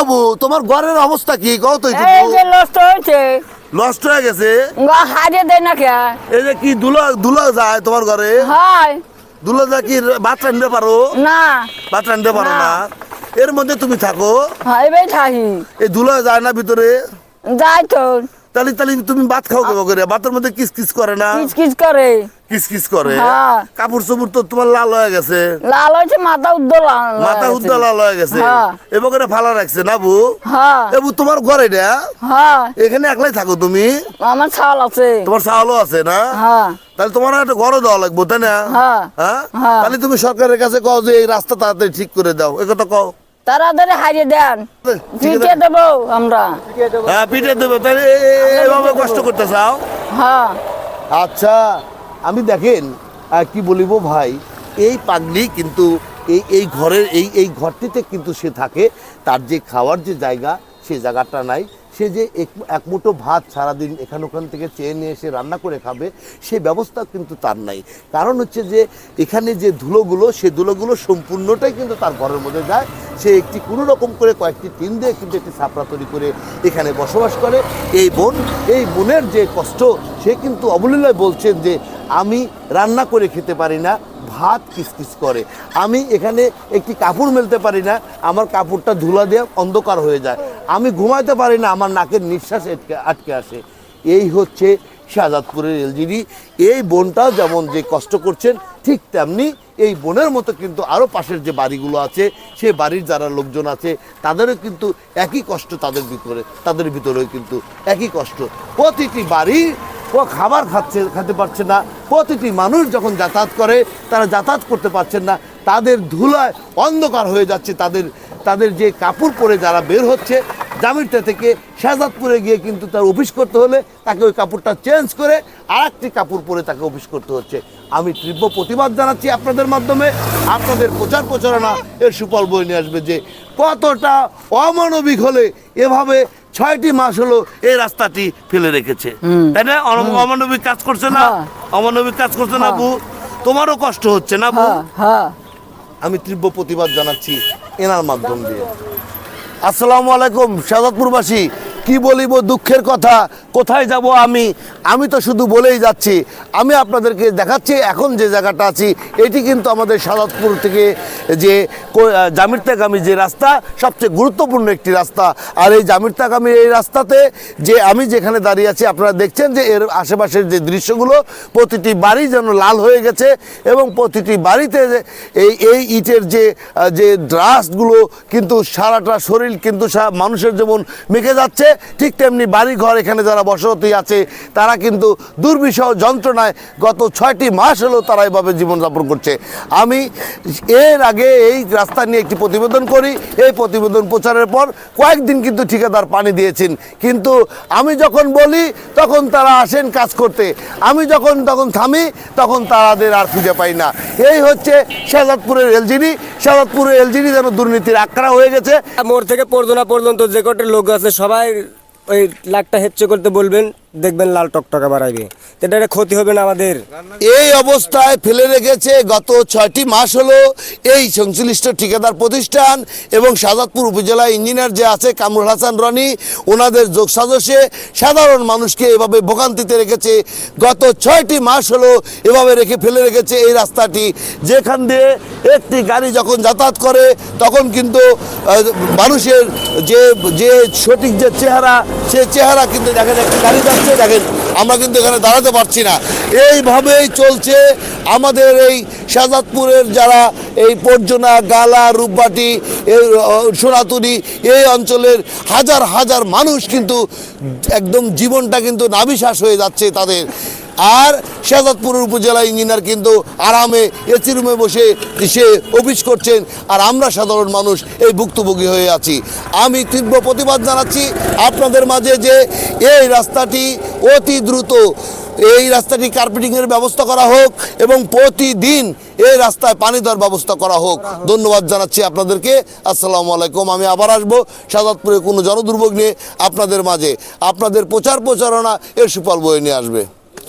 বাবু তোমার ঘরের অবস্থা কি? কত এই যে নষ্ট হয়েছে। নষ্ট হয়ে গেছে? হারিয়ে দেয় না কে? এই যে কি দুলা দুলা যায় তোমার ঘরে? হয়। দুলা যায় কি বাচ্চা নিতে পারো? না। বাচ্চা নিতে পারো না। এর মধ্যে তুমি থাকো। হ্যাঁ থাকি। এই দুলা যায় না ভিতরে? যাই তো। তাহলে তাহলে তুমি ভাত খাও কেমন করে? ভাতের মধ্যে কিস কিস করে না? কিচ কিচ করে। কিস কিস করে? হ্যাঁ। কাপড় চোপড় তো তোমার লাল হয়ে গেছে। লাল হয়েছে মাথা উদ্দোল মাথা উদ্দা লাল হয়ে গেছে। হ্যাঁ। এবং করে ফালা রাখছে না বু হ্যাঁ। এবু তোমার ঘর এটা হ্যাঁ। এখানে একলাই থাকো তুমি? আমার ছাল আছে। তোমার চাউলও আছে না? হ্যাঁ। তাহলে তোমার একটা ঘরও দেওয়া লাগবে তাই না? হ্যাঁ। হ্যাঁ? হ্যাঁ। তাহলে তুমি সরকারের কাছে কও যে এই রাস্তা তাড়াতাড়ি ঠিক করে দাও। এ কথা কও। তাড়াতাড়ি হারিয়ে দেন। পিঠে দেবো আমরা। হ্যাঁ পিঠে দেবে। তাহলে এ- এ- এ- এভাবে কষ্ট করতে চাও হ্যাঁ। আচ্ছা আমি দেখেন কি বলিব ভাই এই পাগলি কিন্তু এই এই ঘরের এই এই ঘরটিতে কিন্তু সে থাকে তার যে খাওয়ার যে জায়গা সে জায়গাটা নাই। সে যে এক এক মুঠো ভাত সারাদিন এখান ওখান থেকে চেয়ে নিয়ে এসে রান্না করে খাবে সে ব্যবস্থা কিন্তু তার নাই। কারণ হচ্ছে যে এখানে যে ধুলোগুলো সে ধুলোগুলো সম্পূর্ণটাই কিন্তু তার ঘরের মধ্যে যায় সে একটি কোনো রকম করে কয়েকটি টিন দিয়ে কিন্তু একটি ছাপড়া তৈরি করে এখানে বসবাস করে। এই বোন, এই বোনের যে কষ্ট, সে কিন্তু অবলীলায় বলছেন যে, আমি রান্না করে খেতে পারি না, ভাত কিসকিস করে। আমি এখানে একটি কাপড় মেলতে পারি না, আমার কাপড়টা ধুলা দিয়ে অন্ধকার হয়ে যায়। আমি ঘুমাতে পারি না, আমার নাকের নিঃশ্বাস আটকে আটকে আসে। এই হচ্ছে শাহজাদপুরের এলজিডি। এই বোনটাও যেমন যে কষ্ট করছেন, ঠিক তেমনি এই বোনের মতো কিন্তু আরও পাশের যে বাড়িগুলো আছে সে বাড়ির যারা লোকজন আছে, তাদেরও কিন্তু একই কষ্ট তাদের ভিতরে, তাদের ভিতরেও কিন্তু একই কষ্ট। প্রতিটি বাড়ি ও খাবার খাচ্ছে, খেতে পারছে না। প্রতিটি মানুষ যখন যাতায়াত করে, তারা যাতায়াত করতে পারছেন না। তাদের ধুলায় অন্ধকার হয়ে যাচ্ছে, তাদের তাদের যে কাপড় পরে যারা বের হচ্ছে জামিরটা থেকে শাহজাদপুরে গিয়ে কিন্তু তার অফিস করতে হলে তাকে ওই কাপড়টা চেঞ্জ করে আর একটি কাপড় পরে তাকে অফিস করতে হচ্ছে। আমি তীব্র প্রতিবাদ জানাচ্ছি আপনাদের মাধ্যমে। আপনাদের প্রচার প্রচারণা এর সুফল বই নিয়ে আসবে যে কতটা অমানবিক হলে এভাবে ছয়টি মাস হলো এই রাস্তাটি ফেলে রেখেছে। তাই না? অমানবিক কাজ করছে না? হ্যাঁ। অমানবিক কাজ করছে না বু তোমারও কষ্ট হচ্ছে না বু হ্যাঁ হ্যাঁ। আমি তীব্র প্রতিবাদ জানাচ্ছি এনার মাধ্যম দিয়ে। আসসালামু আলাইকুম শাহজাদপুরবাসী কি বলিব দুঃখের কথা? কোথায় যাব আমি? আমি তো শুধু বলেই যাচ্ছি। আমি আপনাদেরকে দেখাচ্ছি এখন যে জায়গাটা আছি, এটি কিন্তু আমাদের শাহজাদপুর থেকে যে জামিরতাগামী যে রাস্তা, সবচেয়ে গুরুত্বপূর্ণ একটি রাস্তা। আর এই জামিরতাগামী এই রাস্তাতে যে আমি যেখানে দাঁড়িয়ে আছি, আপনারা দেখছেন যে এর আশেপাশের যে দৃশ্যগুলো, প্রতিটি বাড়ি যেন লাল হয়ে গেছে এবং প্রতিটি বাড়িতে এই এই ইটের যে যে ড্রাস্টগুলো কিন্তু সারাটা শরীর কিন্তু মানুষের যেমন মেখে যাচ্ছে ঠিক তেমনি বাড়ি ঘর এখানে যারা বসতি আছে, তারা কিন্তু দুর্বিষহ যন্ত্রণায় গত ছয়টি মাস হলো তারা এভাবে জীবনযাপন করছে। আমি এর আগে এই রাস্তা নিয়ে একটি প্রতিবেদন করি, এই প্রতিবেদন প্রচারের পর কয়েকদিন কিন্তু ঠিকাদার পানি দিয়েছেন। কিন্তু আমি যখন বলি, তখন তারা আসেন কাজ করতে। আমি যখন, তখন থামি, তখন তাদের আর খুঁজে পাই না। এই হচ্ছে শাহজাদপুরের এলজিডি। শাহজাদপুরের এলজিডি যেন দুর্নীতির আখড়া হয়ে গেছে। মোড় থেকে পর্দনা পর্যন্ত যে কটা লোক আছে, সবাই ওই লাখটা হেচ্চে করতে বলবেন। দেখবেন লাল টকটকা বাড়াইবে। এটা ক্ষতি হবে না আমাদের। এই অবস্থায় ফেলে রেখেছে গত ছয়টি মাস হলো এই সংশ্লিষ্ট ঠিকাদার প্রতিষ্ঠান এবং শাহজাদপুর উপজেলা ইঞ্জিনিয়ার যে আছে কামরুল হাসান রনি, ওনাদের যোগ সাজসে সাধারণ মানুষকে এভাবে ভোগান্তিতে রেখেছে। গত ছয়টি মাস হলো এভাবে রেখে ফেলে রেখেছে এই রাস্তাটি। যেখান দিয়ে একটি গাড়ি যখন যাতায়াত করে, তখন কিন্তু মানুষের যে যে সঠিক যে চেহারা, সে চেহারা কিন্তু দেখা একটি গাড়ি যাচ্ছে দেখেন, আমরা কিন্তু এখানে দাঁড়াতে পারছি না। এইভাবেই চলছে আমাদের এই শাহজাদপুরের যারা এই পর্যনা গালা, রূপবাটি, এই সোনাতুনি, এই অঞ্চলের হাজার হাজার মানুষ কিন্তু একদম জীবনটা কিন্তু নাবিশ্বাস হয়ে যাচ্ছে তাদের। আর শাহজাদপুরের উপজেলা ইঞ্জিনিয়ার কিন্তু আরামে এসি রুমে বসে সে অফিস করছেন। আর আমরা সাধারণ মানুষ এই ভুক্তভোগী হয়ে আছি। আমি তীব্র প্রতিবাদ জানাচ্ছি আপনাদের মাঝে যে এই রাস্তাটি অতি দ্রুত এই রাস্তাটি কার্পেটিংয়ের ব্যবস্থা করা হোক এবং প্রতিদিন এই রাস্তায় পানি দেওয়ার ব্যবস্থা করা হোক। ধন্যবাদ জানাচ্ছি আপনাদেরকে। আসসালামু আলাইকুম। আমি আবার আসব শাহজাদপুরে কোনো জনদুর্ভোগ নিয়ে আপনাদের মাঝে। আপনাদের প্রচার প্রচারণা এর সুফল বয়ে নিয়ে আসবে।